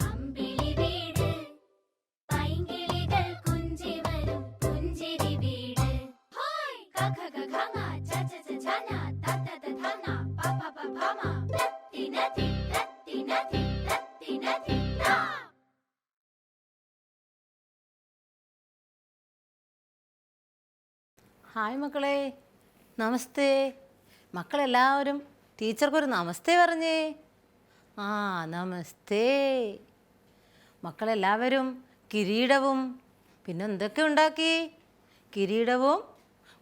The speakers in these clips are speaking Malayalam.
അമ്പിളി വീട്. പൈങ്കിളികൾ വരും വീട്. ഹോയ്! ഹായ് മക്കളെ. നമസ്തേ. മക്കളെല്ലാവരും ടീച്ചർക്കൊരു നമസ്തേ പറഞ്ഞേ. ആ നമസ്തേ. മക്കളെല്ലാവരും കിരീടവും പിന്നെ എന്തൊക്കെ ഉണ്ടാക്കി? കിരീടവും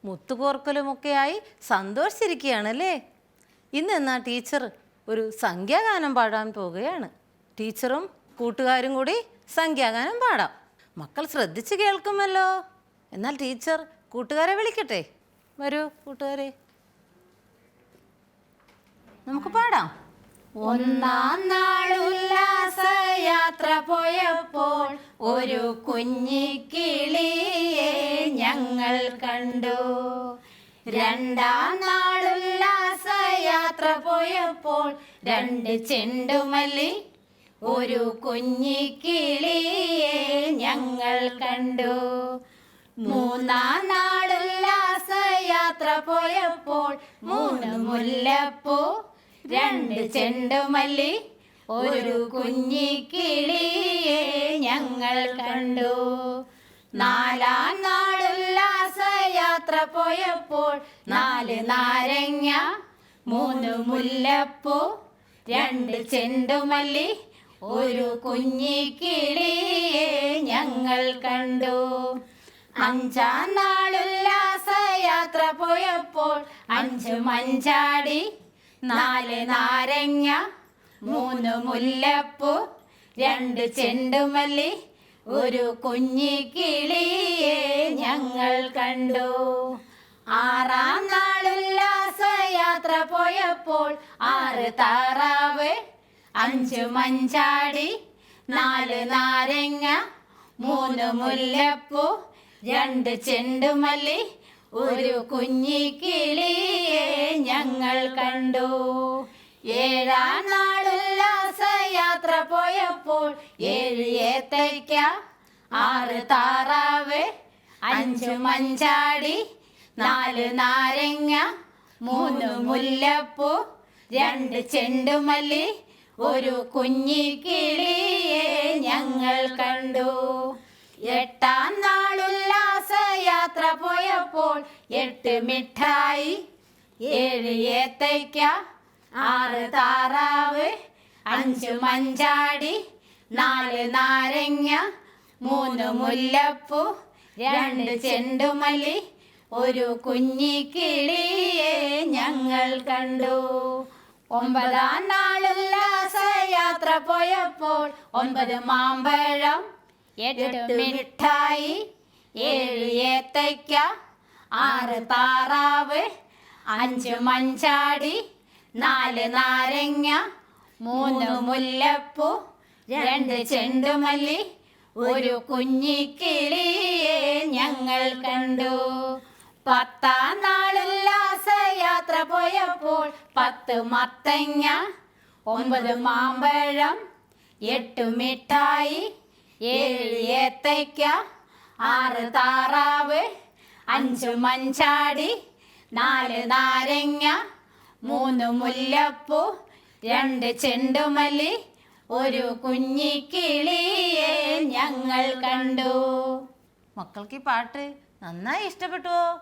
മുത്തുകോർക്കലുമൊക്കെയായി സന്തോഷിച്ചിരിക്കുകയാണല്ലേ? ഇന്ന് എന്നാ ടീച്ചർ ഒരു സംഖ്യാഗാനം പാടാൻ പോവുകയാണ്. ടീച്ചറും കൂട്ടുകാരും കൂടി സംഖ്യാഗാനം പാടാം. മക്കൾ ശ്രദ്ധിച്ച് കേൾക്കുമല്ലോ. എന്നാൽ ടീച്ചർ കൂട്ടുകാരെ വിളിക്കട്ടെ. വരൂ കൂട്ടുകാരെ. നമുക്ക് പാടാം. ഒന്നാം നാൾ ഉല്ലാസയാത്ര പോയപ്പോൾ ഒരു കുഞ്ഞിക്കിളിയെ ഞങ്ങൾ കണ്ടു. രണ്ടാം നാൾ ഉല്ലാസയാത്ര പോയപ്പോൾ രണ്ട് ചെണ്ടുമല്ലി ഒരു കുഞ്ഞിക്കിളിയെ ഞങ്ങൾ കണ്ടു. മൂന്നാം നാൾ ഉല്ലാസയാത്ര പോയപ്പോൾ മൂന്ന് മുല്ലപ്പൂ രണ്ട് ചെണ്ടുമല്ലി ഒരു കുഞ്ഞിക്കിളിയെ ഞങ്ങൾ കണ്ടു. നാലാം നാളുല്ലാസയാത്ര പോയപ്പോൾ നാല് നാരങ്ങ മൂന്ന് മുല്ലപ്പൂ രണ്ട് ചെണ്ടുമല്ലി ഒരു കുഞ്ഞിക്കിളിയെ ഞങ്ങൾ കണ്ടു. അഞ്ചാം നാളുല്ലാസയാത്ര പോയപ്പോൾ അഞ്ച് മഞ്ചാടി നാല് നാരങ്ങ മൂന്ന് മുല്ലപ്പൂ രണ്ട് ചെണ്ടുമല്ലി ഒരു കുഞ്ഞിക്കിളിയെ ഞങ്ങൾ കണ്ടു. ആറാം നാളുല്ലാസയാത്ര പോയപ്പോൾ ആറ് താറാവ് അഞ്ച് മഞ്ചാടി നാല് നാരങ്ങ മൂന്ന് മുല്ലപ്പൂ രണ്ട് ചെണ്ടുമല്ലി ഒരു കുഞ്ഞിക്കിളിയെ ഞങ്ങൾ കണ്ടു. ഏഴാം നാളുല്ലാസയാത്ര പോയപ്പോൾ ഏഴ് ഏത്തയ്ക്ക ആറ് താറാവ് അഞ്ച് മഞ്ചാടി നാല് നാരങ്ങ മൂന്ന് മുല്ലപ്പൂ രണ്ട് ചെണ്ടുമല്ലി. ഒരു കുഞ്ഞിക്കിളിയെ ഞങ്ങൾ കണ്ടു. എട്ടാം നാളുല്ലാസയാത്ര പോയപ്പോൾ എട്ട് മിഠായി ഏഴ് ഏത്തയ്ക്ക ആറ് താറാവ് അഞ്ച് മഞ്ചാടി നാല് നാരങ്ങ മൂന്ന് മുല്ലപ്പൂ രണ്ട് ചെണ്ടുമല്ലി ഒരു കുഞ്ഞി കിളിയെ ഞങ്ങൾ കണ്ടു. ഒമ്പതാം നാളുല്ലാസയാത്ര പോയപ്പോൾ ഒൻപത് മാമ്പഴം എട്ട് മിഠായി ഏഴ് ഏത്തയ്ക്ക ആറ് താറാവ് അഞ്ച് മഞ്ചാടി നാല് നാരങ്ങ മൂന്ന് മുല്ലപ്പൂ രണ്ട് ചെണ്ടുമല്ലി ഒരു കുഞ്ഞിക്കിളിയെ ഞങ്ങൾ കണ്ടു. പത്താം നാളുല്ലാസയാത്ര പോയപ്പോൾ പത്ത് മത്തങ്ങ ഒമ്പത് മാമ്പഴം എട്ട് മിഠായി ഏഴ് ഏത്തയ്ക്ക ആറ് താറാവ് അഞ്ച് മഞ്ചാടി നാല് നാരങ്ങ മൂന്ന് മുല്ലപ്പൂ രണ്ട് ചെണ്ടുമല്ലി ഒരു കുഞ്ഞിക്കിളിയെ ഞങ്ങൾ കണ്ടു. മക്കൾക്ക് ഈ പാട്ട് നന്നായി ഇഷ്ടപ്പെട്ടുവോ?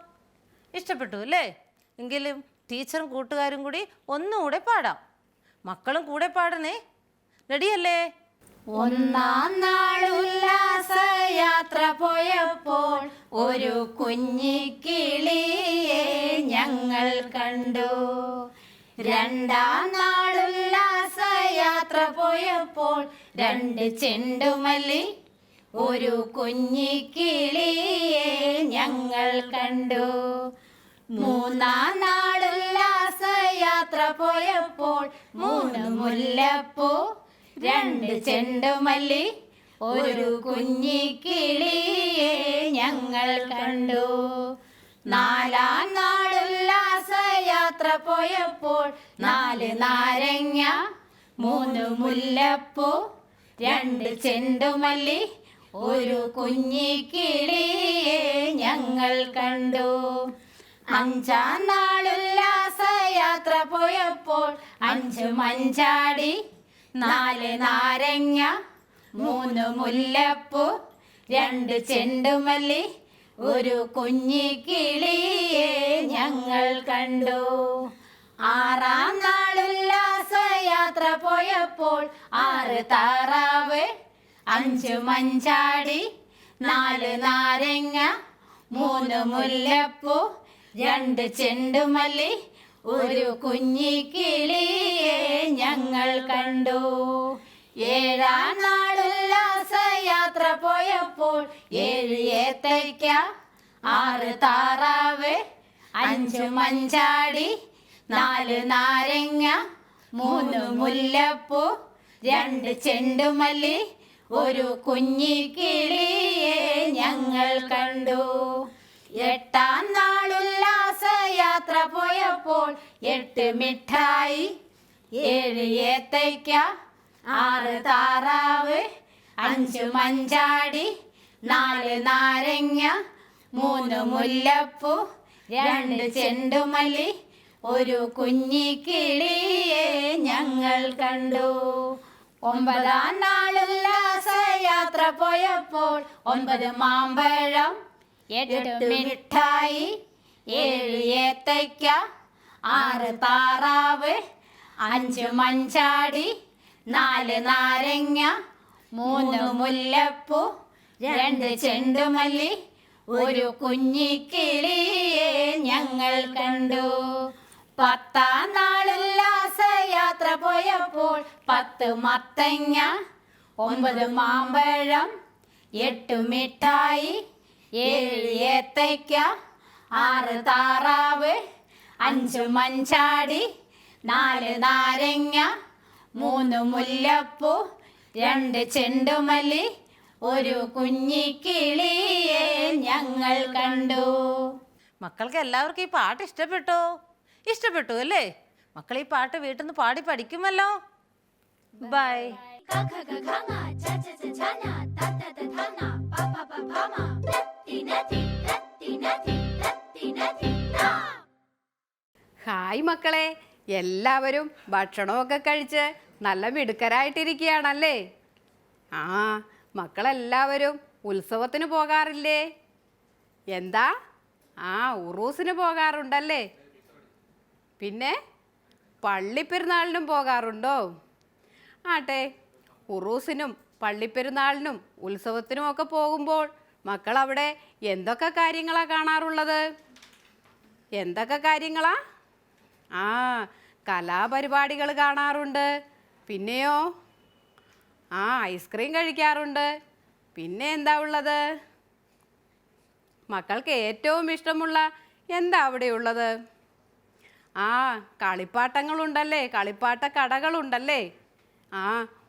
ഇഷ്ടപ്പെട്ടു അല്ലേ? എങ്കിലും ടീച്ചറും കൂട്ടുകാരും കൂടി ഒന്നുകൂടെ പാടാം. മക്കളും കൂടെ പാടണേ. റെഡിയല്ലേ? ഒന്നാം നാൾ ഉല്ലാസയാത്ര പോയപ്പോൾ ഒരു കുഞ്ഞിക്കിളിയെ ഞങ്ങൾ കണ്ടു. രണ്ടാം നാൾ ഉല്ലാസയാത്ര പോയപ്പോൾ രണ്ട് ചെണ്ടുമല്ലി ഒരു കുഞ്ഞിക്കിളിയെ ഞങ്ങൾ കണ്ടു. മൂന്നാം നാൾ ഉല്ലാസയാത്ര പോയപ്പോൾ മൂന്ന് മുല്ലപ്പൂ രണ്ട് ചെണ്ടുമല്ലി ഒരു കുഞ്ഞിക്കിളിയെ ഞങ്ങൾ കണ്ടു. നാലാം നാളുല്ലാസയാത്ര പോയപ്പോൾ നാല് നാരങ്ങ മൂന്ന് മുല്ലപ്പൂ രണ്ട് ചെണ്ടുമല്ലി ഒരു കുഞ്ഞിക്കിളിയെ ഞങ്ങൾ കണ്ടു. അഞ്ചാം നാളുല്ലാസയാത്ര പോയപ്പോൾ അഞ്ച് മഞ്ചാടി നാല് നാരങ്ങ മൂന്ന് മുല്ലപ്പൂ രണ്ട് ചെണ്ടുമല്ലി ഒരു കുഞ്ഞി കിളിയെ ഞങ്ങൾ കണ്ടു. ആറാം നാളുല്ലാസയാത്ര പോയപ്പോൾ ആറ് താറാവ് അഞ്ച് മഞ്ചാടി നാല് നാരങ്ങ മൂന്ന് മുല്ലപ്പൂ രണ്ട് ചെണ്ടുമല്ലി ഒരു കുഞ്ഞിക്കിളിയെ ഞങ്ങൾ കണ്ടു. ഏഴാം നാളുല്ലാസയാത്ര പോയപ്പോൾ ഏഴ് ഏത്തയ്ക്ക ആറ് താറാവ് അഞ്ച് മഞ്ചാടി നാല് നാരങ്ങ മൂന്ന് മുല്ലപ്പൂ രണ്ട് ചെണ്ടുമല്ലി. ഒരു കുഞ്ഞിക്കിളിയെ ഞങ്ങൾ കണ്ടു. എട്ടാം നാളുല്ലാസ യാത്ര പോയപ്പോൾ എട്ട് മിഠായി ഏഴ് ഏത്തയ്ക്ക ആറ് താറാവ് അഞ്ച് മഞ്ചാടി നാല് നാരങ്ങ മൂന്ന് മുല്ലപ്പൂ രണ്ട് ചെണ്ടുമല്ലി ഒരു കുഞ്ഞിക്കിളിയെ ഞങ്ങൾ കണ്ടു. ഒമ്പതാം നാളുല്ലാസ യാത്ര പോയപ്പോൾ ഒമ്പത് മാമ്പഴം എട്ട് മിഠായി ഏഴ് ഏത്തയ്ക്ക ആറ് താറാവ് അഞ്ച് മഞ്ചാടി നാല് നാരങ്ങ മൂന്ന് മുല്ലപ്പൂ രണ്ട് ചെണ്ടുമല്ലി ഒരു കുഞ്ഞിക്കിളിയെ ഞങ്ങൾ കണ്ടു. പത്താം നാളുല്ലാസയാത്ര പോയപ്പോൾ പത്ത് മത്തങ്ങ ഒമ്പത് മാമ്പഴം എട്ട് മിഠായി ഏഴ് ഏത്തയ്ക്ക ആറ് താറാവ് അഞ്ച് മഞ്ചാടി നാല് നാരങ്ങ മൂന്ന് മുല്ലപ്പൂ രണ്ട് ചെണ്ടുമല്ലി ഒരു കുഞ്ഞിക്കിളിയെ ഞങ്ങൾ കണ്ടു. മക്കൾക്ക് എല്ലാവർക്കും ഈ പാട്ട് ഇഷ്ടപ്പെട്ടോ? ഇഷ്ടപ്പെട്ടു അല്ലേ? മക്കൾ ഈ പാട്ട് വീട്ടിൽ നിന്ന് പാടി പഠിക്കുമല്ലോ. ബൈ ഹായ് മക്കളെ. എല്ലാവരും ഭക്ഷണമൊക്കെ കഴിച്ച് നല്ല മിടുക്കരായിട്ടിരിക്കുകയാണല്ലേ? ആ മക്കളെല്ലാവരും ഉത്സവത്തിന് പോകാറില്ലേ? എന്താ? ആ ഉറൂസിന് പോകാറുണ്ടല്ലേ? പിന്നെ പള്ളിപ്പെരുന്നാളിനും പോകാറുണ്ടോ? ആട്ടെ ഉറൂസിനും പള്ളിപ്പെരുന്നാളിനും ഉത്സവത്തിനും ഒക്കെ പോകുമ്പോൾ മക്കൾ അവിടെ എന്തൊക്കെ കാര്യങ്ങളാണ് കാണാറുള്ളത്? എന്തൊക്കെ കാര്യങ്ങളാ? ആ കലാപരിപാടികൾ കാണാറുണ്ട്. പിന്നെയോ? ആ ഐസ്ക്രീം കഴിക്കാറുണ്ട്. പിന്നെ എന്താ ഉള്ളത്? മക്കൾക്ക് ഏറ്റവും ഇഷ്ടമുള്ള എന്താ അവിടെ ഉള്ളത്? ആ കളിപ്പാട്ടങ്ങളുണ്ടല്ലേ? കളിപ്പാട്ട കടകളുണ്ടല്ലേ ആ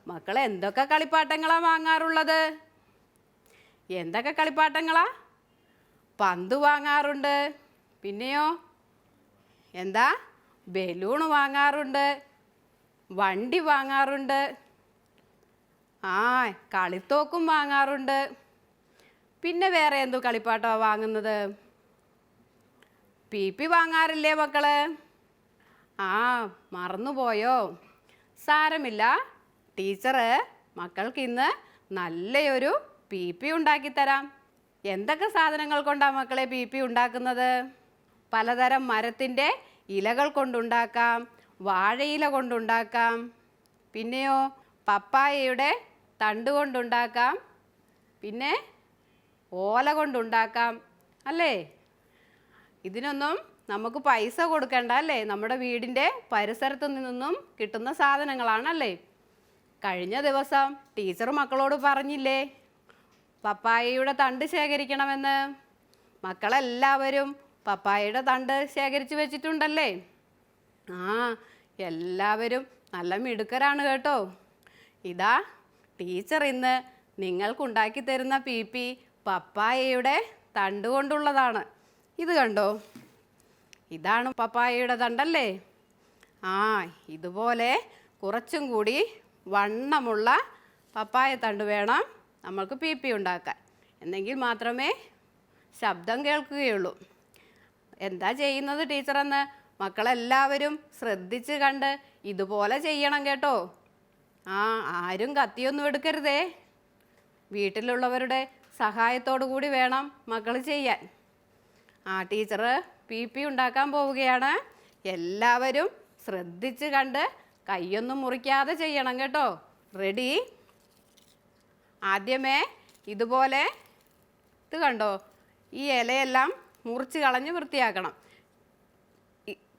മക്കൾ എന്തൊക്കെ കളിപ്പാട്ടങ്ങളാണ് വാങ്ങാറുള്ളത്? എന്തൊക്കെ കളിപ്പാട്ടങ്ങളാ? പന്ത് വാങ്ങാറുണ്ട്. പിന്നെയോ? എന്താ? ബലൂൺ വാങ്ങാറുണ്ട്. വണ്ടി വാങ്ങാറുണ്ട്. ആ കളിത്തോക്കും വാങ്ങാറുണ്ട്. പിന്നെ വേറെ എന്തു കളിപ്പാട്ടമാണ് വാങ്ങുന്നത്? പി പി വാങ്ങാറില്ലേ മക്കൾ? ആ മറന്നുപോയോ? സാരമില്ല. ടീച്ചറ് മക്കൾക്ക് ഇന്ന് നല്ലൊരു പി പി ഉണ്ടാക്കിത്തരാം എന്തൊക്കെ സാധനങ്ങൾ കൊണ്ടാണ് മക്കളെ പി പി ഉണ്ടാക്കുന്നത്? പലതരം മരത്തിന്റെ ഇലകൾ കൊണ്ടുണ്ടാക്കാം വാഴയില കൊണ്ടുണ്ടാക്കാം പിന്നെയോ പപ്പായയുടെ തണ്ട് കൊണ്ടുണ്ടാക്കാം പിന്നെ ഓല കൊണ്ടുണ്ടാക്കാം അല്ലേ? ഇതിനൊന്നും നമുക്ക് പൈസ കൊടുക്കണ്ട അല്ലേ? നമ്മുടെ വീടിന്റെ പരിസരത്ത് നിന്നും കിട്ടുന്ന സാധനങ്ങളാണല്ലേ കഴിഞ്ഞ ദിവസം ടീച്ചർ മക്കളോട് പറഞ്ഞില്ലേ പപ്പായയുടെ തണ്ട് ശേഖരിക്കണമെന്ന്. മക്കളെല്ലാവരും പപ്പായയുടെ തണ്ട് ശേഖരിച്ചു വെച്ചിട്ടുണ്ടല്ലേ? ആ എല്ലാവരും നല്ല മിടുക്കരാണ് കേട്ടോ. ഇതാ ടീച്ചർ ഇന്ന് നിങ്ങൾക്കുണ്ടാക്കി തരുന്ന പി പി പപ്പായയുടെ തണ്ട് കൊണ്ടുള്ളതാണ്. ഇത് കണ്ടോ? ഇതാണ് പപ്പായയുടെ തണ്ടല്ലേ? ആ ഇതുപോലെ കുറച്ചും കൂടി വണ്ണമുള്ള പപ്പായ തണ്ട് വേണം. നമ്മൾക്ക് പി പി ഉണ്ടാക്കാൻ. എന്നെങ്കിൽ മാത്രമേ ശബ്ദം കേൾക്കുകയുള്ളൂ. എന്താ ചെയ്യുന്നത് ടീച്ചറെന്ന് മക്കളെല്ലാവരും ശ്രദ്ധിച്ച് കണ്ട് ഇതുപോലെ ചെയ്യണം കേട്ടോ. ആ ആരും കത്തിയൊന്നും എടുക്കരുതേ. വീട്ടിലുള്ളവരുടെ സഹായത്തോടു കൂടി വേണം മക്കൾ ചെയ്യാൻ. ആ ടീച്ചർ പി പി ഉണ്ടാക്കാൻ പോവുകയാണ്. എല്ലാവരും ശ്രദ്ധിച്ച് കണ്ട് കൈയൊന്നും മുറിക്കാതെ ചെയ്യണം കേട്ടോ. റെഡി? ആദ്യമേ ഇതുപോലെ ഇത് കണ്ടോ? ഈ ഇലയെല്ലാം മുറിച്ച് കളഞ്ഞ് വൃത്തിയാക്കണം.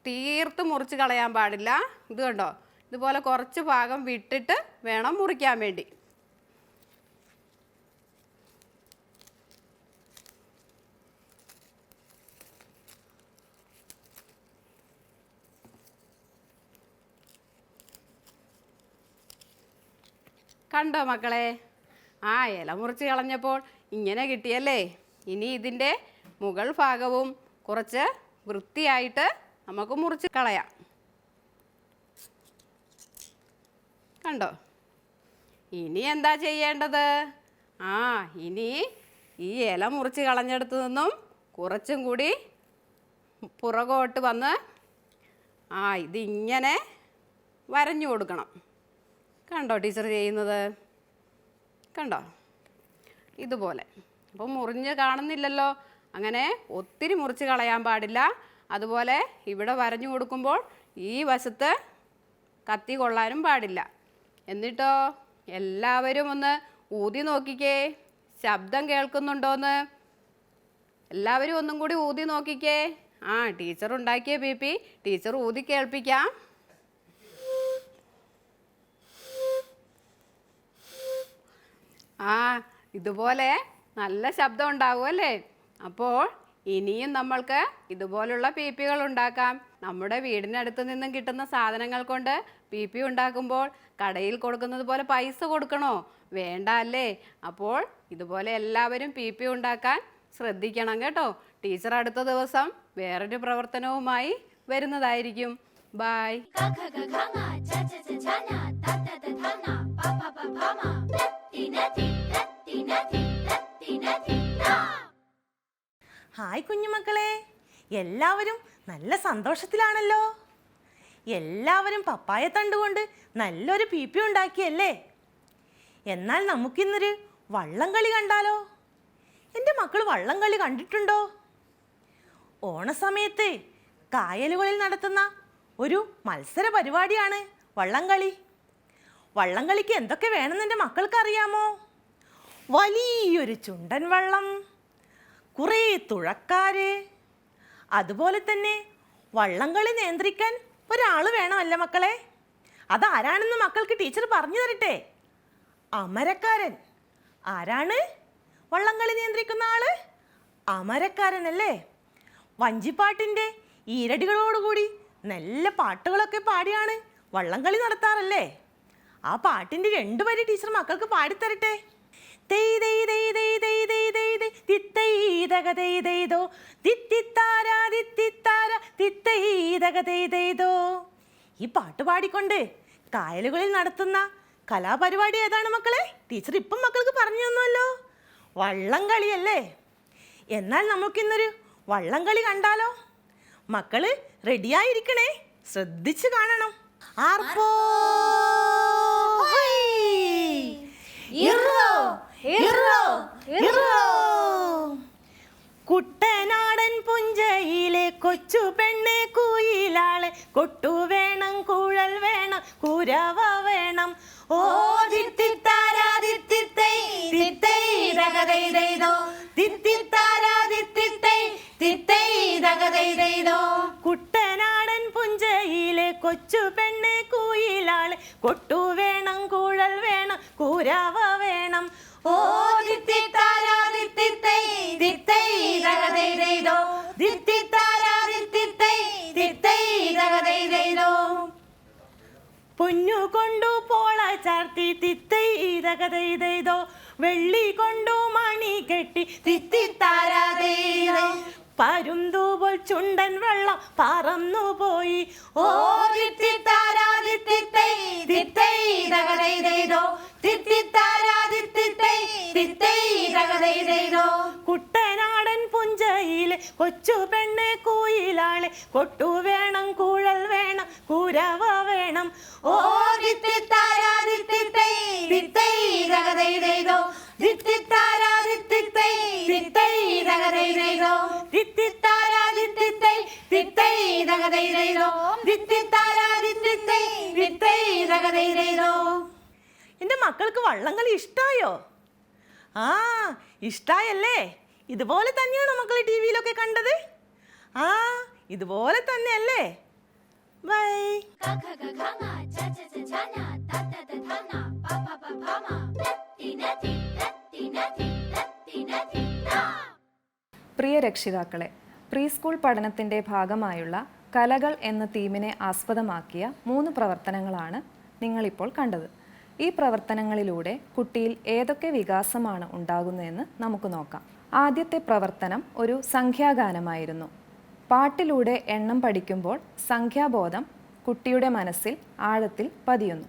തീർത്ത് മുറിച്ച് കളയാൻ പാടില്ല. ഇത് കണ്ടോ? ഇതുപോലെ കുറച്ച് ഭാഗം വിട്ടിട്ട് വേണം മുറിക്കാൻ വേണ്ടി. കണ്ടോ മക്കളെ? ആ ഇല മുറിച്ച് കളഞ്ഞപ്പോൾ ഇങ്ങനെ കിട്ടിയല്ലേ. ഇനി ഇതിന്റെ മുകൾ ഭാഗവും കുറച്ച് വൃത്തിയായിട്ട് നമുക്ക് മുറിച്ച് കളയാം. കണ്ടോ? ഇനി എന്താ ചെയ്യേണ്ടത്? ആ ഇനി ഈ ഇല മുറിച്ച് കളഞ്ഞെടുത്ത് നിന്നും കുറച്ചും കൂടി പുറകോട്ട് വന്ന് ആ ഇതിങ്ങനെ വരഞ്ഞു കൊടുക്കണം. കണ്ടോ ടീച്ചർ ചെയ്യുന്നത്? കണ്ടോ? ഇതുപോലെ. അപ്പോൾ മുറിഞ്ഞ് കാണുന്നില്ലല്ലോ. അങ്ങനെ ഒത്തിരി മുറിച്ച് കളയാൻ പാടില്ല. അതുപോലെ ഇവിടെ വരഞ്ഞു കൊടുക്കുമ്പോൾ ഈ വശത്ത് കത്തി കൊള്ളാനും പാടില്ല. എന്നിട്ടോ എല്ലാവരും ഒന്ന് ഊതി നോക്കിക്കേ. ശബ്ദം കേൾക്കുന്നുണ്ടോന്ന്? എല്ലാവരും ഒന്നും കൂടി ഊതി നോക്കിക്കേ. ആ ടീച്ചർ ഉണ്ടാക്കിയ ബി പി. ടീച്ചർ ഊതി കേൾപ്പിക്കാം. ആ ഇതുപോലെ നല്ല ശബ്ദം ഉണ്ടാവും അല്ലേ? അപ്പോൾ ഇനിയും നമ്മൾക്ക് ഇതുപോലുള്ള പി പികൾ ഉണ്ടാക്കാം. നമ്മുടെ വീടിനടുത്ത് നിന്നും കിട്ടുന്ന സാധനങ്ങൾ കൊണ്ട് പി പി ഉണ്ടാക്കുമ്പോൾ കടയിൽ കൊടുക്കുന്നത് പോലെ പൈസ കൊടുക്കണോ? വേണ്ട അല്ലേ? അപ്പോൾ ഇതുപോലെ എല്ലാവരും പി പി ഉണ്ടാക്കാൻ ശ്രദ്ധിക്കണം കേട്ടോ. ടീച്ചർ അടുത്ത ദിവസം വേറൊരു പ്രവർത്തനവുമായി വരുന്നതായിരിക്കും. ബായ് 가 ഹായ് കുഞ്ഞുമക്കളെ. എല്ലാവരും നല്ല സന്തോഷത്തിലാണല്ലോ. എല്ലാവരും പപ്പായ തണ്ടുകൊണ്ട് നല്ലൊരു പീപ്പി ഉണ്ടാക്കിയല്ലേ? എന്നാൽ നമുക്കിന്നൊരു വള്ളംകളി കണ്ടാലോ? എന്റെ മക്കൾ വള്ളംകളി കണ്ടിട്ടുണ്ടോ? ഓണസമയത്ത് കായലുകളിൽ നടത്തുന്ന ഒരു മത്സര പരിപാടിയാണ് വള്ളംകളി. വള്ളംകളിക്ക് എന്തൊക്കെ വേണമെന്ന് എന്റെ മക്കൾക്ക് അറിയാമോ? വലിയൊരു ചുണ്ടൻ വള്ളം. കുറേ തുഴക്കാര്. അതുപോലെ തന്നെ വള്ളംകളി നിയന്ത്രിക്കാൻ ഒരാൾ വേണമല്ല മക്കളെ? അതാരാണെന്ന് മക്കൾക്ക് ടീച്ചർ പറഞ്ഞു തരട്ടെ. അമരക്കാരൻ. ആരാണ്? വള്ളംകളി നിയന്ത്രിക്കുന്ന ആൾ? അമരക്കാരനല്ലേ? വഞ്ചിപ്പാട്ടിന്റെ ഈരടികളോടുകൂടി നല്ല പാട്ടുകളൊക്കെ പാടിയാണ് വള്ളംകളി നടത്താറല്ലേ? ആ പാട്ടിന്റെ രണ്ടു വരി ടീച്ചർ മക്കൾക്ക് പാടിത്തരട്ടെ. ഈ പാട്ട് പാടിക്കൊണ്ട് കായലുകളിൽ നടത്തുന്ന കലാപരിപാടി ഏതാണ് മക്കളെ ടീച്ചർ ഇപ്പം മക്കൾക്ക് പറഞ്ഞു തന്നല്ലോ വള്ളം കളിയല്ലേ എന്നാൽ നമുക്കിന്നൊരു വള്ളം കളി കണ്ടാലോ മക്കൾ റെഡിയായിരിക്കണേ ശ്രദ്ധിച്ചു കാണണം ആർപ്പോ ഇറോ കുട്ടനാടൻ പുഞ്ചയിലെ കൊച്ചു പെണ്ണെ കുയിലാളെ കൊട്ടു വേണം കുഴൽ വേണം കുരവ വേണം. ഓ കൈതകതൈതൈതോ വെള്ളി കൊണ്ടു മണി കെട്ടി പരുന്തു പോൽ ചുണ്ടൻ വെള്ളം പറന്നു പോയി. ഓ തിത്തിത്താരാതിത്തിത്തൈതൈതൈതോ തിത്തിത്താരാതിത്തിത്തൈതൈതൈതോ കുട്ടനാ പുഞ്ചയിലെ കൊച്ചു പെണ്ണെ കൂയിലാളെ കൊട്ടു വേണം കൂഴൽ വേണം കുരവ വേണം. ഓ എന്റെ മക്കൾക്ക് വള്ളംകളി ഇഷ്ടായോ? ആ ഇഷ്ടായല്ലേ? ഇതുപോലെ തന്നെയാണോ മക്കൾ ടി വിയിലൊക്കെ കണ്ടത്? ആ ഇതുപോലെ തന്നെയല്ലേ? ബൈ. പ്രിയ രക്ഷിതാക്കളെ പ്രീ സ്കൂൾ പഠനത്തിന്റെ ഭാഗമായുള്ള കലകൾ എന്ന തീമിനെ ആസ്പദമാക്കിയ മൂന്ന് പ്രവർത്തനങ്ങളാണ് നിങ്ങളിപ്പോൾ കണ്ടത്. ഈ പ്രവർത്തനങ്ങളിലൂടെ കുട്ടിയിൽ ഏതൊക്കെ വികാസമാണ് ഉണ്ടാകുന്നതെന്ന് നമുക്ക് നോക്കാം. ആദ്യത്തെ പ്രവർത്തനം ഒരു സംഖ്യാഗാനമായിരുന്നു. പാട്ടിലൂടെ എണ്ണം പഠിക്കുമ്പോൾ സംഖ്യാബോധം കുട്ടിയുടെ മനസ്സിൽ ആഴത്തിൽ പതിയുന്നു.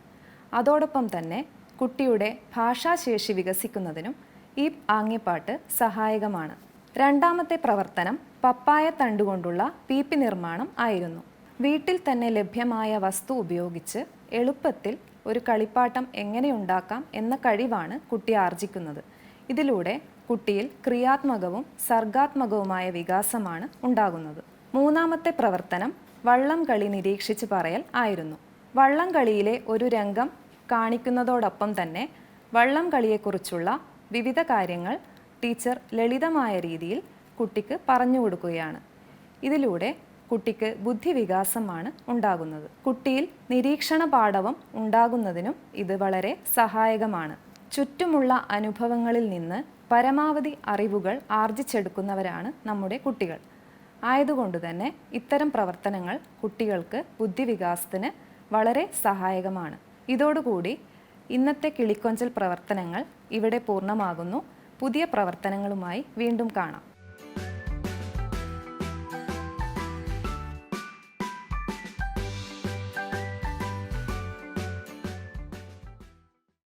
അതോടൊപ്പം തന്നെ കുട്ടിയുടെ ഭാഷാശേഷി വികസിക്കുന്നതിനും ഈ ആംഗ്യപ്പാട്ട് സഹായകമാണ്. രണ്ടാമത്തെ പ്രവർത്തനം പപ്പായ തണ്ടുകൊണ്ടുള്ള പീപ്പി നിർമ്മാണം ആയിരുന്നു. വീട്ടിൽ തന്നെ ലഭ്യമായ വസ്തു ഉപയോഗിച്ച് എളുപ്പത്തിൽ ഒരു കളിപ്പാട്ടം എങ്ങനെ ഉണ്ടാക്കാം എന്ന കഴിവാണ് കുട്ടി ആർജിക്കുന്നത്. ഇതിലൂടെ കുട്ടിയിൽ ക്രിയാത്മകവും സർഗാത്മകവുമായ വികാസമാണ് ഉണ്ടാകുന്നത്. മൂന്നാമത്തെ പ്രവർത്തനം വള്ളം കളി നിരീക്ഷിച്ച് പറയൽ ആയിരുന്നു. വള്ളം കളിയിലെ ഒരു രംഗം കാണിക്കുന്നതോടൊപ്പം തന്നെ വള്ളം കളിയെക്കുറിച്ചുള്ള വിവിധ കാര്യങ്ങൾ ടീച്ചർ ലളിതമായ രീതിയിൽ കുട്ടിക്ക് പറഞ്ഞു കൊടുക്കുകയാണ്. ഇതിലൂടെ കുട്ടിക്ക് ബുദ്ധിവികാസമാണ് ഉണ്ടാകുന്നത്. കുട്ടിയിൽ നിരീക്ഷണ പാഠവം ഉണ്ടാകുന്നതിനും ഇത് വളരെ സഹായകമാണ്. ചുറ്റുമുള്ള അനുഭവങ്ങളിൽ നിന്ന് പരമാവധി അറിവുകൾ ആർജിച്ചെടുക്കുന്നവരാണ് നമ്മുടെ കുട്ടികൾ. ആയതുകൊണ്ട് തന്നെ ഇത്തരം പ്രവർത്തനങ്ങൾ കുട്ടികൾക്ക് ബുദ്ധിവികാസത്തിന് വളരെ സഹായകമാണ്. ഇതോടുകൂടി ഇന്നത്തെ കിളിക്കൊഞ്ചൽ പ്രവർത്തനങ്ങൾ ഇവിടെ പൂർണമാകുന്നു. പുതിയ പ്രവർത്തനങ്ങളുമായി വീണ്ടും കാണാം.